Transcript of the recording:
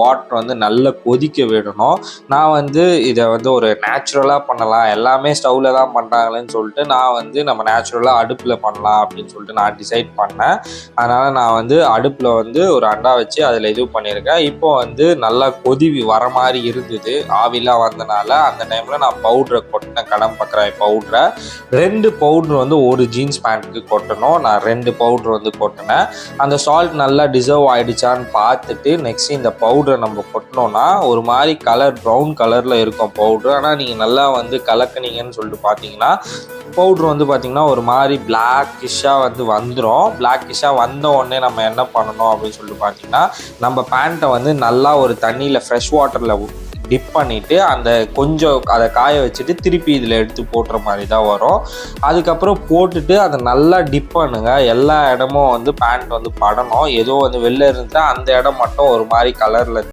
Water வந்து நல்லா கொதிக்க விடணும். நான் வந்து இதை வந்து ஒரு நேச்சுரலாக பண்ணலாம். எல்லாமே ஸ்டவ்வில் தான் பண்ணுறாங்களேன்னு சொல்லிட்டு நான் வந்து நம்ம நேச்சுரலாக அடுப்பில் பண்ணலாம் அப்படின்னு சொல்லிட்டு நான் டிசைட் பண்ணேன். அதனால் நான் வந்து அடுப்பில் வந்து ஒரு அண்டா வச்சு அதில் இது பண்ணியிருக்கேன். இப்போ வந்து நல்லா கொதி வர மாதிரி இருந்தது. ஆவிலாம் வந்தனால அந்த டைமில் நான் பவுட்ரை கொட்டினேன். கடம் பக்கராய் பவுட்ரை ரெண்டு பவுட்ரு வந்து ஒரு ஜீன்ஸ் பேண்ட்டுக்கு கொட்டணும். நான் ரெண்டு பவுட்ரு வந்து கொட்டினேன். அந்த சால்ட் நல்லா டிசர்வ் ஆகிடுச்சான்னு பார்த்துட்டு நெக்ஸ்ட் இந்த பவுட்ரு பவுடரை நம்ம கொட்டினோன்னா ஒரு மாதிரி கலர் ப்ரௌன் கலரில் இருக்கும் பவுட்ரு ஆனால் நீங்கள் நல்லா வந்து கலக்குனீங்கன்னு சொல்லிட்டு பார்த்தீங்கன்னா பவுட்ரு வந்து பார்த்திங்கன்னா ஒரு மாதிரி பிளாக்கிஷாக வந்து வந்துடும் பிளாக்கிஷாக வந்த உடனே நம்ம என்ன பண்ணணும் அப்படின்னு சொல்லிட்டு பார்த்தீங்கன்னா நம்ம பேண்ட்டை வந்து நல்லா ஒரு தண்ணியில் ஃப்ரெஷ் வாட்டரில் டிப் பண்ணிவிட்டு அந்த கொஞ்சம் அதை காய வச்சுட்டு திருப்பி இதில் எடுத்து போட்டுற மாதிரி தான் வரும். அதுக்கப்புறம் போட்டுட்டு அதை நல்லா டிப் பண்ணுங்க. எல்லா இடமும் வந்து பேண்ட் வந்து படணும். ஏதோ வந்து வெளில இருந்தால் அந்த இடம் மட்டும் ஒரு மாதிரி கலரில்